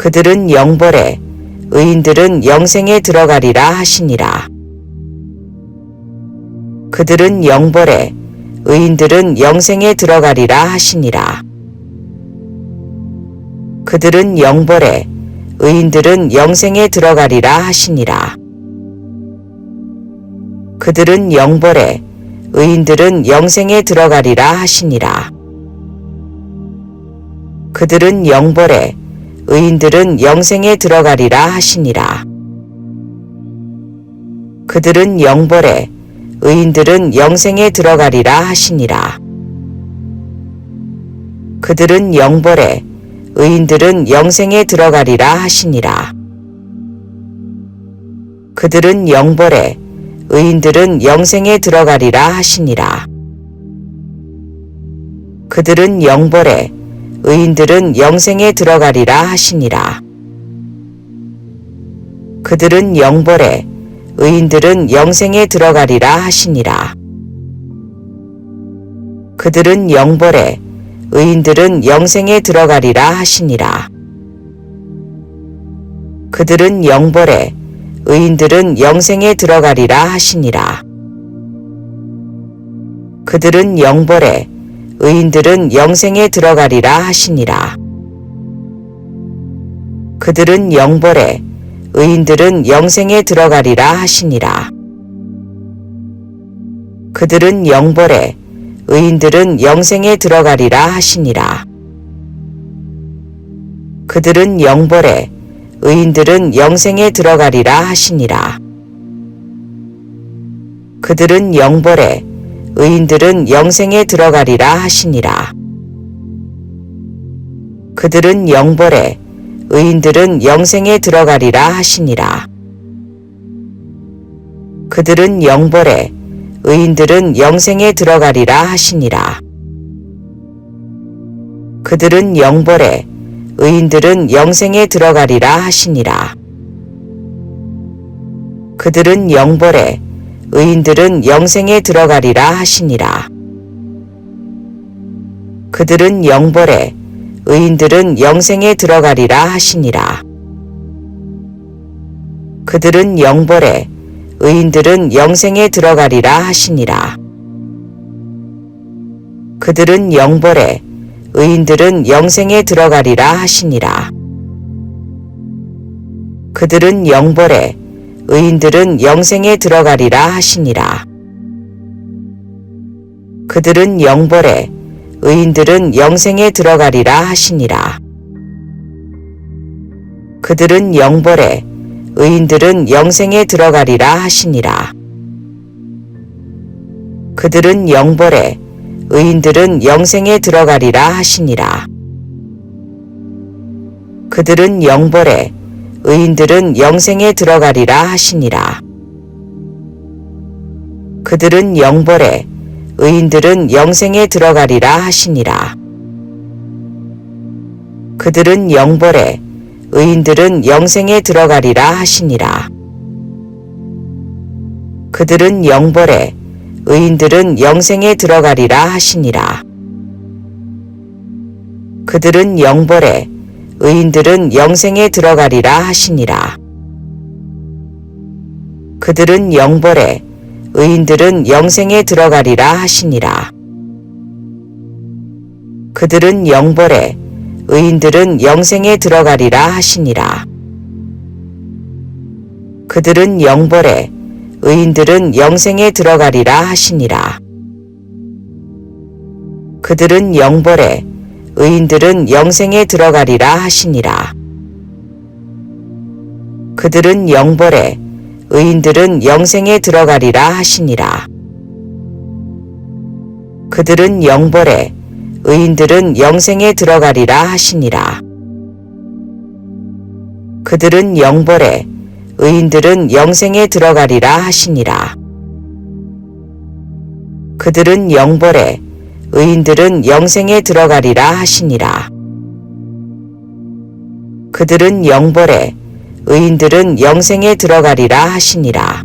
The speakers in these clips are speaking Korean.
그들은 영벌에 의인들은 영생에 들어가리라 하시니라. 그들은 영벌에 의인들은 영생에 들어가리라 하시니라. 그들은 영벌에 의인들은 영생에 들어가리라 하시니라. 그들은 영벌에 의인들은 영생에 들어가리라 하시니라. 그들은 영벌에 의인들은 영생에 들어가리라 하시니라. 그들은 영벌에 의인들은 영생에 들어가리라 하시니라. 그들은 영벌에 의인들은 영생에 들어가리라 하시니라. 그들은 영벌에 의인들은 영생에 들어가리라 하시니라. 그들은 영벌에 의인들은 영생에 들어가리라 하시니라. 그들은 영벌에 의인들은 영생에 들어가리라 하시니라. 그들은 영벌에 의인들은 영생에 들어가리라 하시니라. 그들은 영벌에 의인들은 영생에 들어가리라 하시니라. 그들은 영벌에 의인들은 영생에 들어가리라 하시니라. 그들은 영벌에 의인들은 영생에 들어가리라 하시니라. 그들은 영벌에 의인들은 영생에 들어가리라 하시니라. 그들은 영벌에 의인들은 영생에 들어가리라 하시니라. 그들은 영벌에 의인들은 영생에 들어가리라 하시니라. 그들은 영벌에 의인들은 영생에 들어가리라 하시니라. 그들은 영벌에 의인들은 영생에 들어가리라 하시니라. 그들은 영벌에 의인들은 영생에 들어가리라 하시니라. 그들은 영벌에 의인들은 영생에 들어가리라 하시니라. 그들은 영벌에 의인들은 영생에 들어가리라 하시니라. 그들은 영벌에 의인들은 영생에 들어가리라 하시니라. 그들은 영벌에 의인들은 영생에 들어가리라 하시니라. 그들은 영벌에 의인들은 영생에 들어가리라 하시니라. 그들은 영벌에 의인들은 영생에 들어가리라 하시니라. 그들은 영벌에 의인들은 영생에 들어가리라 하시니라. 그들은 영벌에 의인들은 영생에 들어가리라 하시니라. 그들은 영벌에 의인들은 영생에 들어가리라 하시니라. 그들은 영벌에 의인들은 영생에 들어가리라 하시니라. 그들은 영벌에 의인들은 영생에 들어가리라 하시니라. 그들은 영벌에 의인들은 영생에 들어가리라 하시니라. 그들은 영벌에 의인들은 영생에 들어가리라 하시니라. 그들은 영벌에 의인들은 영생에 들어가리라 하시니라. 그들은 영벌에 의인들은 영생에 들어가리라 하시니라. 그들은 영벌에 의인들은 영생에 들어가리라 하시니라. 그들은 영벌에 의인들은 영생에 들어가리라 하시니라. 그들은 영벌에 의인들은 영생에 들어가리라 하시니라. 그들은 영벌에 의인들은 영생에 들어가리라 하시니라. 그들은 영벌에 의인들은 영생에 들어가리라 하시니라. 그들은 영벌에 의인들은 영생에 들어가리라 하시니라. 그들은 영벌에 의인들은 영생에 들어가리라 하시니라.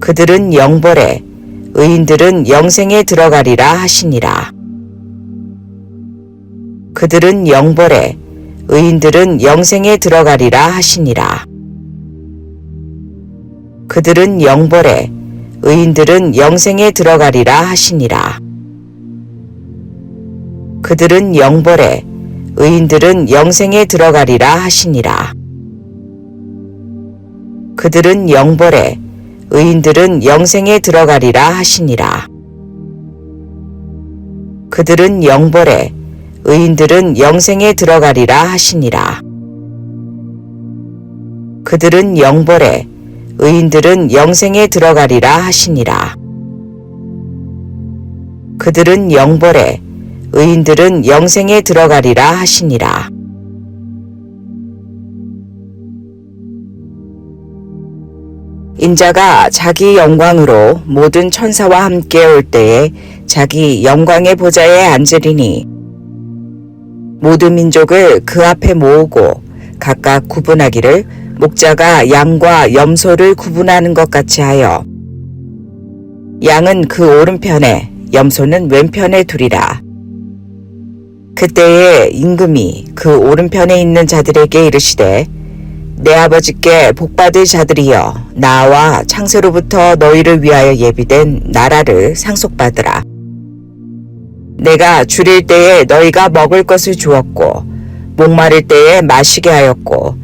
그들은 영벌에 의인들은 영생에 들어가리라 하시니라. 그들은 영벌에 의인들은 영생에 들어가리라 하시니라. 그들은 영벌에 의인들은 영생에 들어가리라 하시니라. 그들은 영벌에 의인들은 영생에 들어가리라 하시니라. 그들은 영벌에 의인들은 영생에 들어가리라 하시니라. 그들은 영벌에 의인들은 영생에 들어가리라 하시니라. 그들은 영벌에 의인들은 영생에 들어가리라 하시니라. 그들은 영벌에 의인들은 영생에 들어가리라 하시니라. 인자가 자기 영광으로 모든 천사와 함께 올 때에 자기 영광의 보좌에 앉으리니 모든 민족을 그 앞에 모으고 각각 구분하기를 목자가 양과 염소를 구분하는 것 같이 하여 양은 그 오른편에 염소는 왼편에 두리라. 그때에 임금이 그 오른편에 있는 자들에게 이르시되 내 아버지께 복받을 자들이여 나와 창세로부터 너희를 위하여 예비된 나라를 상속받으라. 내가 줄일 때에 너희가 먹을 것을 주었고 목마를 때에 마시게 하였고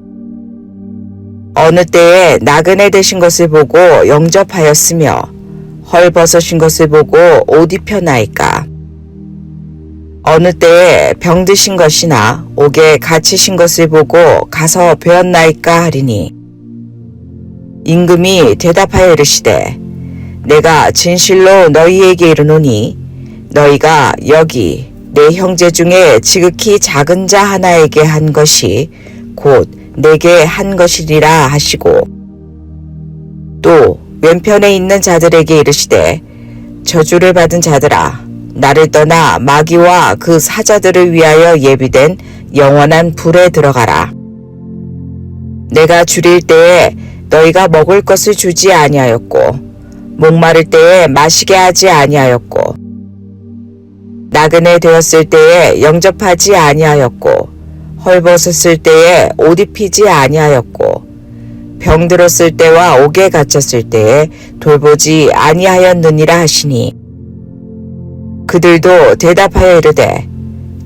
어느 때에 나그네 되신 것을 보고 영접하였으며 헐벗으신 것을 보고 옷 입혀나이까. 어느 때에 병드신 것이나 옥에 갇히신 것을 보고 가서 배웠나이까 하리니 임금이 대답하여 이르시되 내가 진실로 너희에게 이르노니 너희가 여기 내 형제 중에 지극히 작은 자 하나에게 한 것이 곧 내게 한 것이리라 하시고 또 왼편에 있는 자들에게 이르시되 저주를 받은 자들아 나를 떠나 마귀와 그 사자들을 위하여 예비된 영원한 불에 들어가라. 내가 줄일 때에 너희가 먹을 것을 주지 아니하였고 목마를 때에 마시게 하지 아니하였고 나그네 되었을 때에 영접하지 아니하였고 헐벗었을 때에 옷 입히지 아니하였고 병들었을 때와 옥에 갇혔을 때에 돌보지 아니하였느니라 하시니 그들도 대답하여 이르되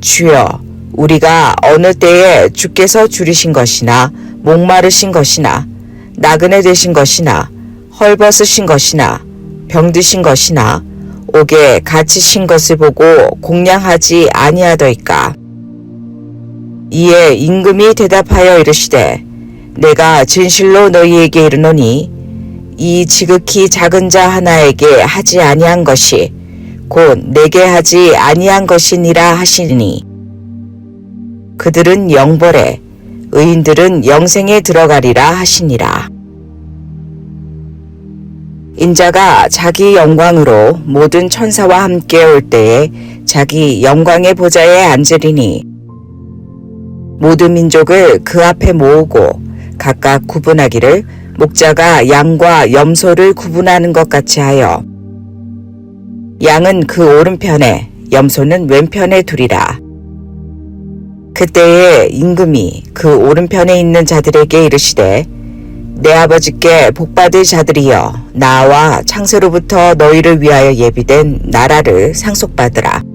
주여 우리가 어느 때에 주께서 줄이신 것이나 목마르신 것이나 나그네 되신 것이나 헐벗으신 것이나 병드신 것이나 옥에 갇히신 것을 보고 공양하지 아니하더이까. 이에 임금이 대답하여 이르시되 내가 진실로 너희에게 이르노니 이 지극히 작은 자 하나에게 하지 아니한 것이 곧 내게 하지 아니한 것이니라 하시니 그들은 영벌에 의인들은 영생에 들어가리라 하시니라. 인자가 자기 영광으로 모든 천사와 함께 올 때에 자기 영광의 보좌에 앉으리니 모든 민족을 그 앞에 모으고 각각 구분하기를 목자가 양과 염소를 구분하는 것 같이 하여 양은 그 오른편에 염소는 왼편에 두리라. 그때에 임금이 그 오른편에 있는 자들에게 이르시되 내 아버지께 복받을 자들이여 나와 창세로부터 너희를 위하여 예비된 나라를 상속받으라.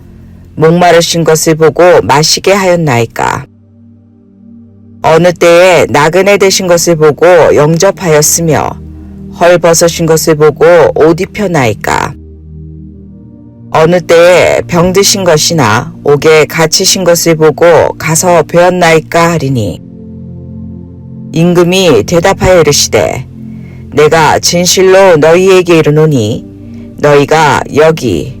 목마르신 것을 보고 마시게 하였나이까? 어느 때에 나그네 되신 것을 보고 영접하였으며 헐벗으신 것을 보고 옷 입혀나이까? 어느 때에 병드신 것이나 옥에 갇히신 것을 보고 가서 배웠나이까 하리니? 임금이 대답하여 이르시되 내가 진실로 너희에게 이르노니 너희가 여기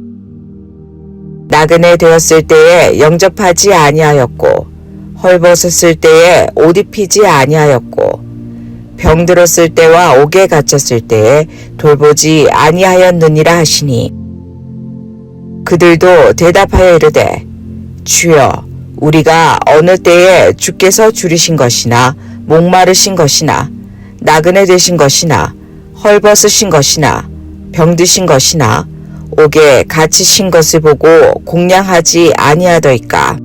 나그네 되었을 때에 영접하지 아니하였고 헐벗었을 때에 옷 입히지 아니하였고 병들었을 때와 옥에 갇혔을 때에 돌보지 아니하였느니라 하시니. 그들도 대답하여 이르되 주여 우리가 어느 때에 주께서 줄이신 것이나 목마르신 것이나 나그네 되신 것이나 헐벗으신 것이나 병드신 것이나 옥에 갇히신 것을 보고 공양하지 아니하더이까.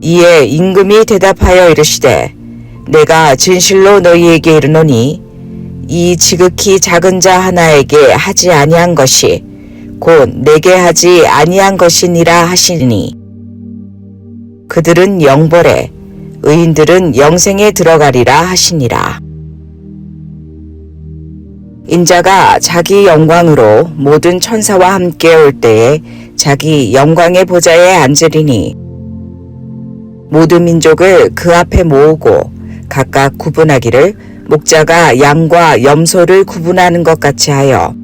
이에 임금이 대답하여 이르시되 내가 진실로 너희에게 이르노니 이 지극히 작은 자 하나에게 하지 아니한 것이 곧 내게 하지 아니한 것이니라 하시니 그들은 영벌에 의인들은 영생에 들어가리라 하시니라. 인자가 자기 영광으로 모든 천사와 함께 올 때에 자기 영광의 보좌에 앉으리니 모든 민족을 그 앞에 모으고 각각 구분하기를 목자가 양과 염소를 구분하는 것 같이 하여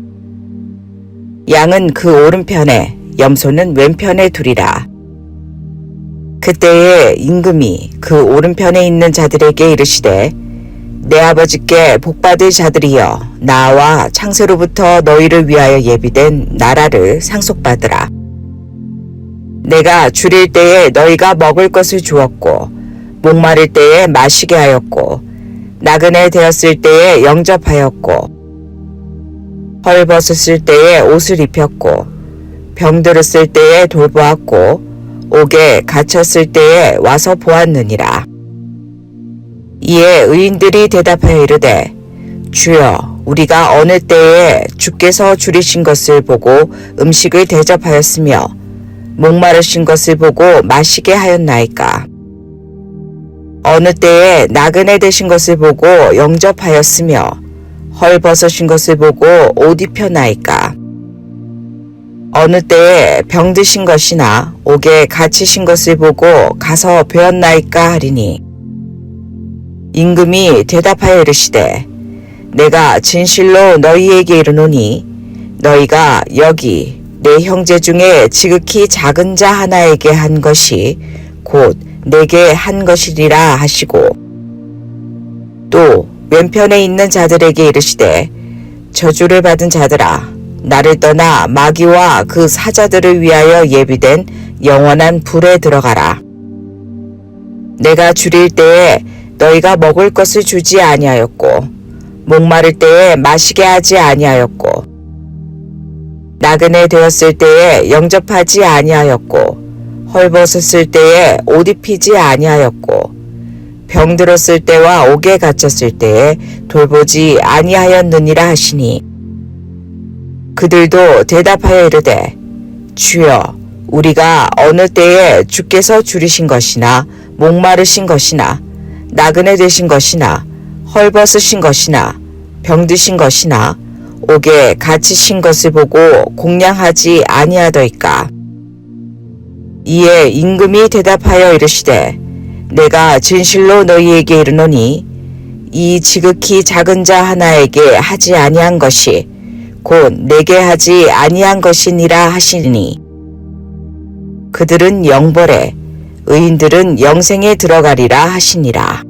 양은 그 오른편에 염소는 왼편에 두리라. 그때에 임금이 그 오른편에 있는 자들에게 이르시되 내 아버지께 복받을 자들이여 나와 창세로부터 너희를 위하여 예비된 나라를 상속받으라. 내가 줄일 때에 너희가 먹을 것을 주었고 목마를 때에 마시게 하였고 나그네 되었을 때에 영접하였고 헐벗었을 때에 옷을 입혔고 병들었을 때에 돌보았고 옥에 갇혔을 때에 와서 보았느니라. 이에 의인들이 대답하여 이르되 주여 우리가 어느 때에 주께서 줄이신 것을 보고 음식을 대접하였으며 목마르신 것을 보고 마시게 하였나이까? 어느 때에 나그네 되신 것을 보고 영접하였으며 헐벗으신 것을 보고 옷 입혀나이까? 어느 때에 병드신 것이나 옥에 갇히신 것을 보고 가서 배웠나이까 하리니 임금이 대답하여 이르시되 내가 진실로 너희에게 이르노니 너희가 여기 내 형제 중에 지극히 작은 자 하나에게 한 것이 곧 내게 한 것이리라 하시고 또 왼편에 있는 자들에게 이르시되 저주를 받은 자들아 나를 떠나 마귀와 그 사자들을 위하여 예비된 영원한 불에 들어가라. 내가 줄일 때에 너희가 먹을 것을 주지 아니하였고 목마를 때에 마시게 하지 아니하였고 나그네 되었을 때에 영접하지 아니하였고 헐벗었을 때에 옷 입히지 아니하였고 병들었을 때와 옥에 갇혔을 때에 돌보지 아니하였느니라 하시니 그들도 대답하여 이르되 주여 우리가 어느 때에 주께서 줄이신 것이나 목마르신 것이나 나그네 되신 것이나 헐벗으신 것이나 병드신 것이나 옥에 갇히신 것을 보고 공양하지 아니하더이까. 이에 임금이 대답하여 이르시되 내가 진실로 너희에게 이르노니 이 지극히 작은 자 하나에게 하지 아니한 것이 곧 내게 하지 아니한 것이니라 하시니 그들은 영벌에 의인들은 영생에 들어가리라 하시니라.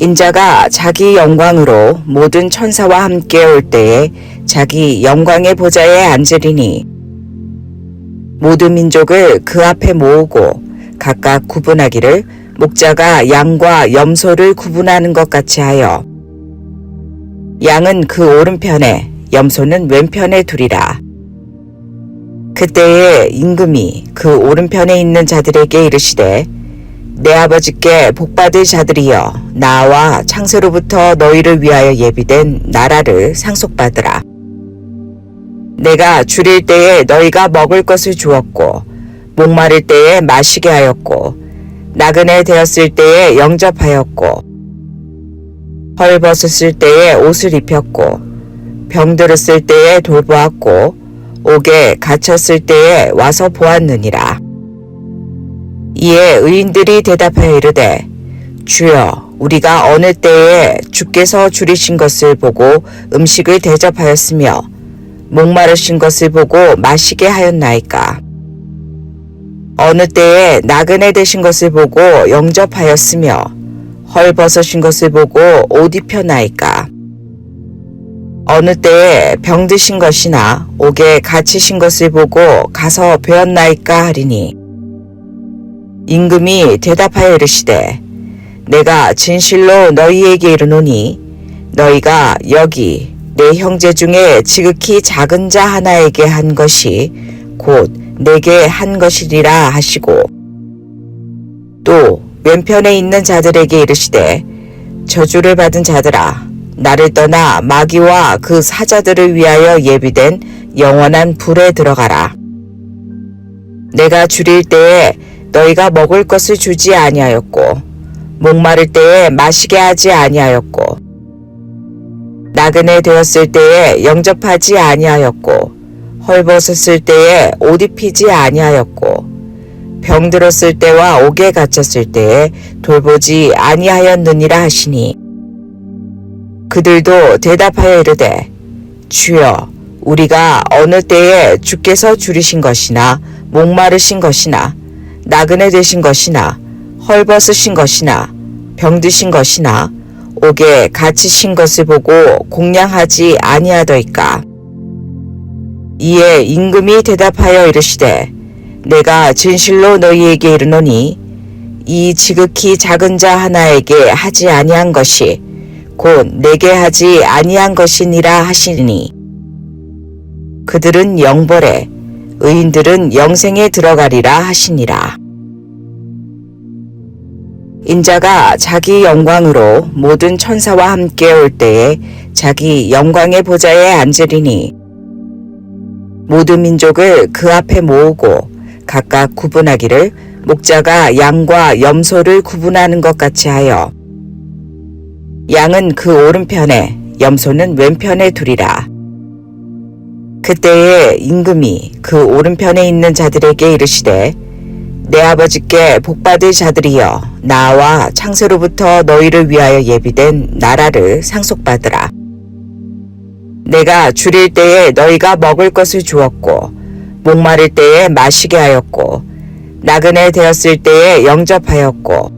인자가 자기 영광으로 모든 천사와 함께 올 때에 자기 영광의 보좌에 앉으리니 모든 민족을 그 앞에 모으고 각각 구분하기를 목자가 양과 염소를 구분하는 것 같이 하여 양은 그 오른편에 염소는 왼편에 두리라. 그때에 임금이 그 오른편에 있는 자들에게 이르시되 내 아버지께 복받을 자들이여 나와 창세로부터 너희를 위하여 예비된 나라를 상속받으라. 내가 줄일 때에 너희가 먹을 것을 주었고 목마를 때에 마시게 하였고 나그네 되었을 때에 영접하였고 헐벗었을 때에 옷을 입혔고 병들었을 때에 돌보았고 옥에 갇혔을 때에 와서 보았느니라. 이에 의인들이 대답하여 이르되 주여 우리가 어느 때에 주께서 줄이신 것을 보고 음식을 대접하였으며 목마르신 것을 보고 마시게 하였나이까? 어느 때에 나그네 되신 것을 보고 영접하였으며 헐벗으신 것을 보고 옷 입혀나이까? 어느 때에 병드신 것이나 옥에 갇히신 것을 보고 가서 배웠나이까 하리니 임금이 대답하여 이르시되 내가 진실로 너희에게 이르노니 너희가 여기 내 형제 중에 지극히 작은 자 하나에게 한 것이 곧 내게 한 것이리라 하시고 또 왼편에 있는 자들에게 이르시되 저주를 받은 자들아 나를 떠나 마귀와 그 사자들을 위하여 예비된 영원한 불에 들어가라. 내가 줄일 때에 너희가 먹을 것을 주지 아니하였고 목마를 때에 마시게 하지 아니하였고 나그네 되었을 때에 영접하지 아니하였고 헐벗었을 때에 옷 입히지 아니하였고 병들었을 때와 옥에 갇혔을 때에 돌보지 아니하였느니라 하시니. 그들도 대답하여 이르되 주여 우리가 어느 때에 주께서 줄이신 것이나 목마르신 것이나 나그네 되신 것이나 헐벗으신 것이나 병드신 것이나 옥에 갇히신 것을 보고 공양하지 아니하더이까 이에 임금이 대답하여 이르시되 내가 진실로 너희에게 이르노니 이 지극히 작은 자 하나에게 하지 아니한 것이 곧 내게 하지 아니한 것이니라 하시니 그들은 영벌에 의인들은 영생에 들어가리라 하시니라. 인자가 자기 영광으로 모든 천사와 함께 올 때에 자기 영광의 보좌에 앉으리니 모든 민족을 그 앞에 모으고 각각 구분하기를 목자가 양과 염소를 구분하는 것 같이 하여 양은 그 오른편에 염소는 왼편에 두리라. 그때에 임금이 그 오른편에 있는 자들에게 이르시되 내 아버지께 복받을 자들이여 나와 창세로부터 너희를 위하여 예비된 나라를 상속받으라. 내가 줄일 때에 너희가 먹을 것을 주었고 목마를 때에 마시게 하였고 나그네 되었을 때에 영접하였고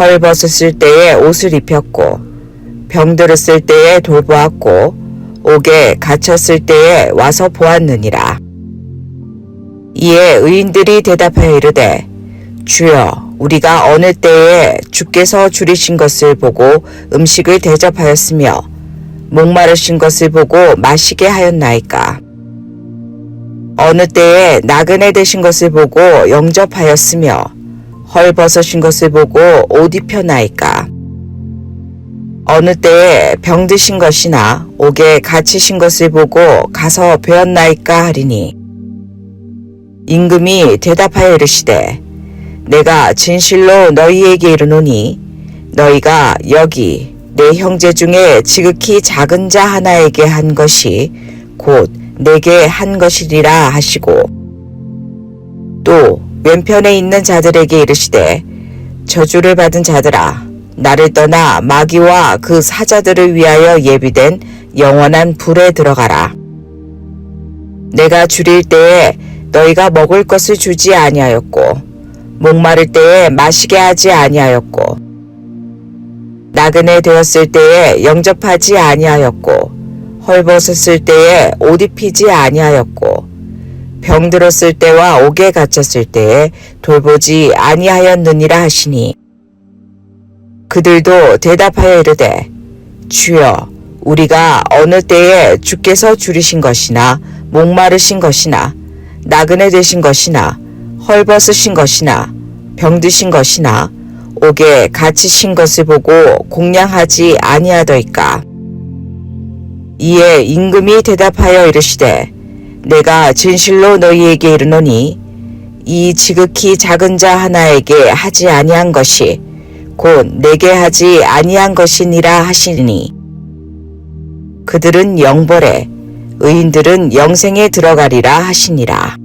헐벗었을 때에 옷을 입혔고 병들었을 때에 돌보았고 옥에 갇혔을 때에 와서 보았느니라. 이에 의인들이 대답하여 이르되 주여 우리가 어느 때에 주께서 줄이신 것을 보고 음식을 대접하였으며 목마르신 것을 보고 마시게 하였나이까? 어느 때에 나그네 되신 것을 보고 영접하였으며 헐벗으신 것을 보고 옷 입혀나이까? 어느 때에 병드신 것이나 옥에 갇히신 것을 보고 가서 배웠나이까 하리니 임금이 대답하여 이르시되 내가 진실로 너희에게 이르노니 너희가 여기 내 형제 중에 지극히 작은 자 하나에게 한 것이 곧 내게 한 것이리라 하시고 또 왼편에 있는 자들에게 이르시되 저주를 받은 자들아 나를 떠나 마귀와 그 사자들을 위하여 예비된 영원한 불에 들어가라. 내가 줄일 때에 너희가 먹을 것을 주지 아니하였고 목마를 때에 마시게 하지 아니하였고 나그네 되었을 때에 영접하지 아니하였고 헐벗었을 때에 옷 입히지 아니하였고 병들었을 때와 옥에 갇혔을 때에 돌보지 아니하였느니라 하시니. 그들도 대답하여 이르되 주여 우리가 어느 때에 주께서 줄이신 것이나 목마르신 것이나 나그네 되신 것이나 헐벗으신 것이나 병드신 것이나 옥에 갇히신 것을 보고 공양하지 아니하더이까. 이에 임금이 대답하여 이르시되 내가 진실로 너희에게 이르노니 이 지극히 작은 자 하나에게 하지 아니한 것이 곧 내게 하지 아니한 것이니라 하시니. 그들은 영벌에 의인들은 영생에 들어가리라 하시니라